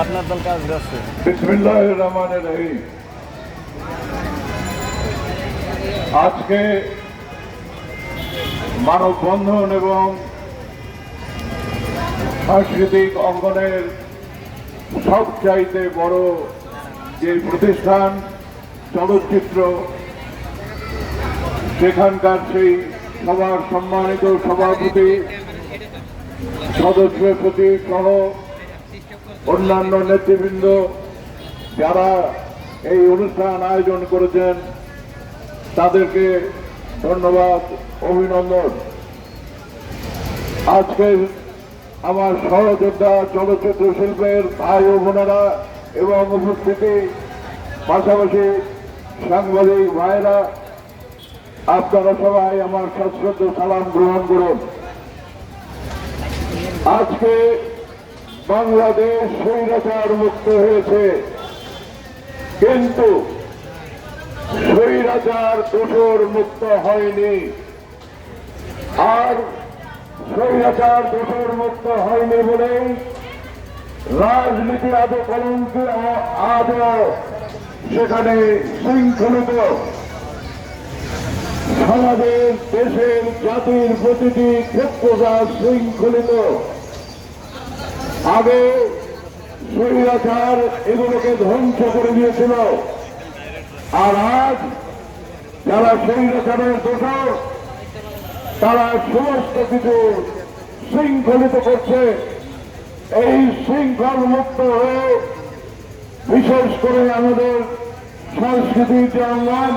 আপনার দল কাজ রহিম। আজকে মানববন্ধন এবং সাংস্কৃতিক অঙ্গনের সবচাইতে বড় যে প্রতিষ্ঠান, চলচ্চিত্র, সেখানকার সেই সবার সম্মানিত সভাপতি সদস্যের প্রতি সহ অন্যান্য নেতৃবৃন্দ যারা এই অনুষ্ঠান আয়োজন করেছেন, তাদেরকে ধন্যবাদ, অভিনন্দন। আজকে আমার সহযোদ্ধা চলচ্চিত্র শিল্পের ভাই ও বোনেরা এবং উপস্থিতি, পাশাপাশি সাংবাদিক ভাইরা আপনারা সবাই আমার সশ্রদ্ধ সালাম গ্রহণ করুন। আজকে বাংলাদেশ স্বৈরাচার মুক্ত হয়েছে। কিন্তু স্বৈরাচার দোষর মুক্ত হয়নি। আর স্বৈরাচার দোষর মুক্ত হয়নি বলেই রাজনীতি আদৌ কলঙ্ক আদৌ সেখানে শৃঙ্খলিত। সমাজের, দেশের, জাতির প্রতিটি ক্ষেত্রটা শৃঙ্খলিত। আগে স্বৈরাচার এগুলোকে ধ্বংস করে দিয়েছিল। আর আজ যারা স্বৈরাচারের দোষর, তারা সমস্ত কিছু শৃঙ্খলিত করছে। এই শৃঙ্খল মুক্ত হয়ে বিশেষ করে আমাদের সংস্কৃতির যে অঙ্গন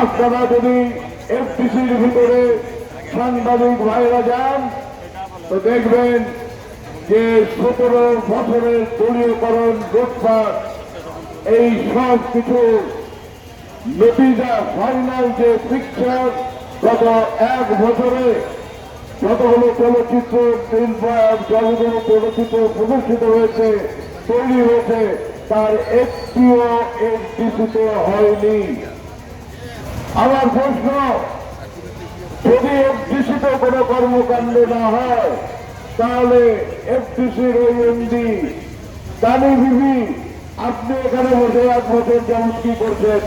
আপনারা যদি এফটিসির ভিতরে সাংবাদিক ভাইরা যান, তো দেখবেন যে সতেরো বছরের দলীয়করণ লুটপাট এই সব কিছু নতিজা ফাইনাল যে পিকচার গত এক বছরে যতগুলো চলচ্চিত্র শিল্প যতগুলো চলচ্চিত্র প্রদর্শিত হয়েছে, তৈরি হয়েছে, তার একটিও এফডিসিতে হয়নি। আমার প্রশ্ন, যদি এফডিসিতে কোনো কর্মকাণ্ড না হয় তাহলে এফডিসির ওই এমডি বিবি আপনি এখানে বসে এক যেমন কি করছেন?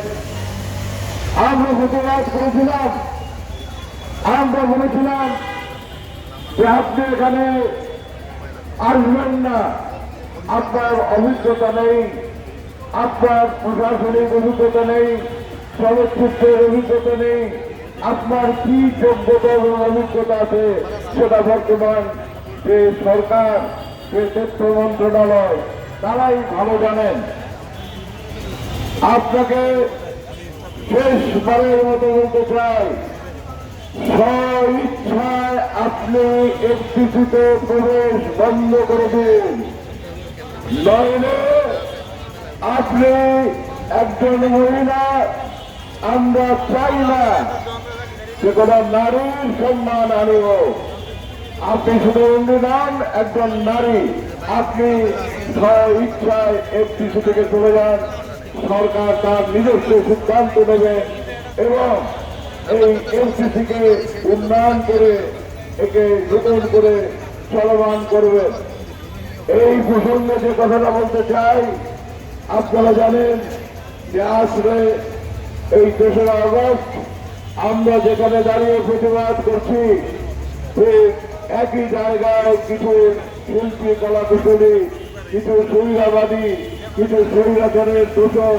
আমরা প্রতিবাদ করেছিলাম। আমরা বলেছিলাম যে আপনি এখানে আসবেন না। আপনার অভিজ্ঞতা নেই, আপনার প্রশাসনিক অভিজ্ঞতা নেই, চলচ্চিত্রের অভিজ্ঞতা নেই, আপনার কি যোগ্যতা এবং অভিজ্ঞতা আছে সেটা বর্তমান যে সরকার, যে তথ্য মন্ত্রণালয়, তারাই ভালো জানেন। আপনাকে শেষবারের মতো বলতে চাই স্ব ইচ্ছায় আপনি এফটিসিতে প্রবেশ বন্ধ করে দিন। নইলে আপনি একজন মহিলা, আমরা চাই না যে কোনো নারীর সম্মান আনিব আপনি শুধু নন একজন নারী। আপনি ইচ্ছায় এফটিসি থেকে চলে যান সরকার তার নিজস্ব সিদ্ধান্ত নেবে এবং এই এফটিসিকে উন্নয়ন করে, একে নতুন করে চলমান করবে। এই প্রসঙ্গে যে কথাটা বলতে চাই, আপনারা জানেন যে আসলে এই তেসরা আগস্ট আমরা যেখানে দাঁড়িয়ে প্রতিবাদ করছি একই জায়গায় কিছু শিল্পী, কলাকুশলী, কিছু সুবিধাবাদী, কিছু সুবিধাচরের দোষক,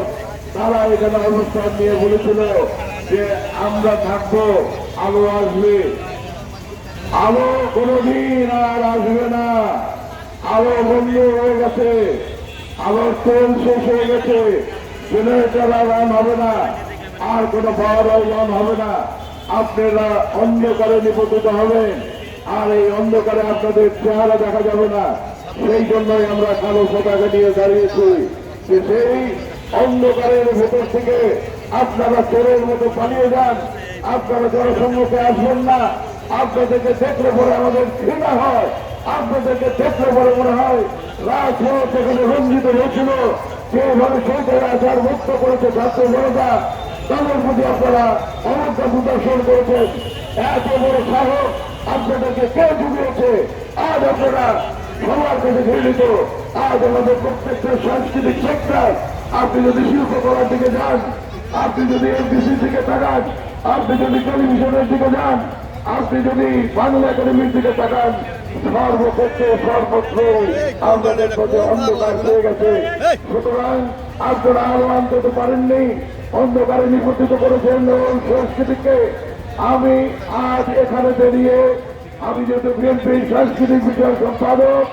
তারা এখানে অবস্থান নিয়ে বলেছিল যে আমরা থাকব, আলো আসবে। আলো কোনদিন আর আসবে না। আলো বন্ধ হয়ে গেছে। আলোর তেল শেষ হয়ে গেছে। জেনারেটার রান হবে না। আর কোনো পাওয়ার রান হবে না। আপনারা অন্ধকারে নিপতিত হবেন। আর এই অন্ধকারে আপনাদের চেহারা দেখা যাবে না। সেই জন্যই আমরা কালো পতাকা নিয়ে দাঁড়িয়েছি। যে সেই অন্ধকারের ভেতর থেকে আপনারা চোরের মতো পালিয়ে যান। আপনারা জনসম্মুখে আসবেন না। আপনাদেরকে দেখলে পরে আমাদের ঘৃণা হয়। আপনাদেরকে দেখলে পরে মনে হয় রাজপথ এখানে রঞ্জিত হয়েছিল। যেভাবে সেইটার আচার মুক্ত করেছে ছাত্র জনতা, তাদের প্রতি আপনারা অবজ্ঞা প্রদর্শন করেছেন এত বড় সাহস আপনাদেরকে কে জুগিয়েছে, আজ আপনারা সবার কাছে ঘৃণিত আজ আমাদের প্রত্যেকটা সাংস্কৃতিক সেক্টর আপনি যদি শিল্পকলার দিকে যান, আপনি যদি এমবিসির দিকে তাকান, আপনি যদি টেলিভিশনের দিকে যান, আপনি যদি বাংলা একাডেমির দিকে তাকান সর্বক্ষেত্রে সর্বত্র আমাদের কাছে অন্ধকার হয়ে গেছে। সুতরাং আপনারা আলো আনতে তো পারেননি, অন্ধকারে নিপতিত করেছেন সংস্কৃতিকে। আমি আজ এখানে বেরিয়ে, আমি যেহেতু বিএনপির সাংস্কৃতিক বিষয় সম্পাদক,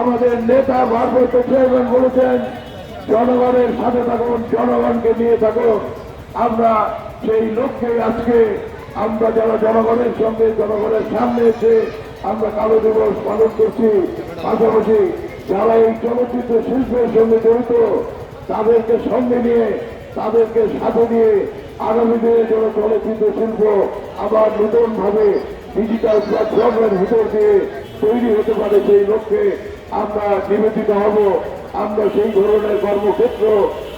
আমাদের নেতা ভারপ্রাপ্ত চেয়ারম্যান বলেছেন, জনগণের সাথে থাকুন, জনগণকে নিয়ে থাকুন। আমরা সেই লক্ষ্যে আজকে আমরা যারা জনগণের সঙ্গে, জনগণের সামনে এসে আমরা কালো দিবস পালন করছি, পাশাপাশি যারা এই চলচ্চিত্র শিল্পের সঙ্গে জড়িত, তাদেরকে সঙ্গে নিয়ে, তাদেরকে সাথে নিয়ে আগামী দিনে যেন চলচ্চিত্র শিল্প আবার নতুন ভাবে ডিজিটাল প্ল্যাটফর্মের ভিতর দিয়ে তৈরি হতে পারে সেই লক্ষ্যে আমরা নিবেদিত হব। আমরা সেই ধরনের কর্মক্ষেত্র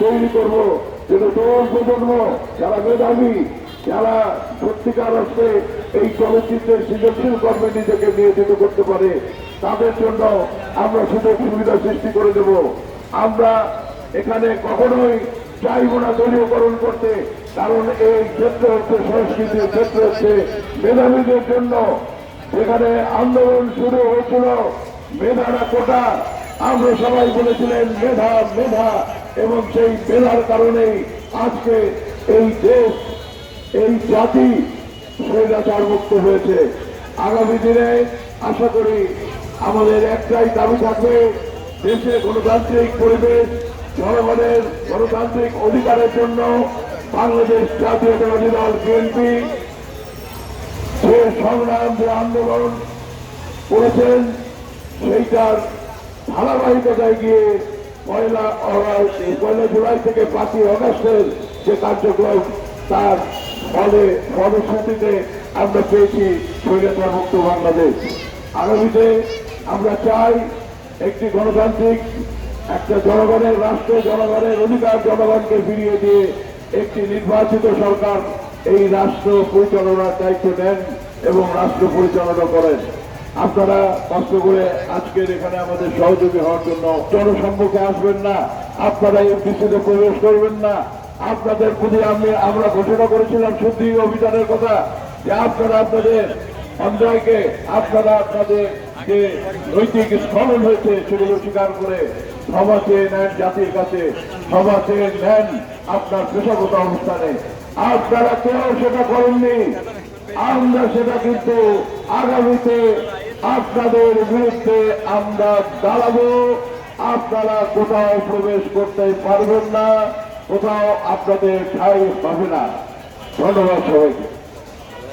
তৈরি করব যেন তরুণ প্রজন্ম, যারা মেধাবী, যারা সত্যিকার অর্থে এই চলচ্চিত্রের সৃজনশীল কর্মে নিজেকে নিয়োজিত করতে পারে, তাদের জন্য আমরা সুযোগ সুবিধা সৃষ্টি করে দেব। আমরা এখানে কখনোই চাইব না দলীয়করণ করতে। কারণ এই ক্ষেত্র হচ্ছে সংস্কৃতির ক্ষেত্র হচ্ছে মেধাবীদের জন্য। সেখানে আন্দোলন শুরু হয়েছিল, মেধারা কোটা। আমরা সবাই বলেছিলেন, মেধা মেধা, এবং সেই মেধার কারণেই আজকে এই দেশ, এই জাতি স্বৈরাচার মুক্ত হয়েছে। আগামী দিনে আশা করি আমাদের একটাই দাবি থাকবে দেশে গণতান্ত্রিক পরিবেশ, জনগণের গণতান্ত্রিক অধিকারের জন্য বাংলাদেশ জাতীয়তাবাদী দল বিএনপি যে সংগ্রাম, যে আন্দোলন করেছেন, সেইটার ধারাবাহিকতায় গিয়ে পয়লা পয়লা জুলাই থেকে পাঁচই অগাস্টের যে কার্যক্রম, তার ফলে ফলশ্রুতিতে আমরা পেয়েছি স্বৈরাচার মুক্ত বাংলাদেশ। আগামীতে আমরা চাই একটি গণতান্ত্রিক, একটা জনগণের রাষ্ট্র জনগণের অধিকার জনগণকে ফিরিয়ে দিয়ে একটি নির্বাচিত সরকার এই রাষ্ট্র পরিচালনার দায়িত্ব নেন এবং রাষ্ট্র পরিচালনা করেন। আপনারা কষ্ট করে আজকের এখানে আমাদের সহযোগী হওয়ার জন্য জনসম্মুখে আসবেন না, আপনারা এই এমপিসিতে প্রবেশ করবেন না। আপনাদের প্রতি আমি আমরা ঘোষণা করেছিলাম শুদ্ধি অভিযানের কথা যে আপনারা আপনাদের অন্যায়কে আপনারা আপনাদের যে নৈতিক স্খলন হয়েছে সেগুলো স্বীকার করে ক্ষমা চেয়ে নেন জাতির কাছে। চেয়ে নেন আপনার পেশাগত আপনারা কেউ সেটা করেননি, আমরা সেটা কিন্তু আগামীতে আপনাদের বিরুদ্ধে আমরা দাঁড়াবো। আপনারা কোথাও প্রবেশ করতে পারবেন না, কোথাও আপনাদের ঠাই না। ধন্যবাদ সবাইকে।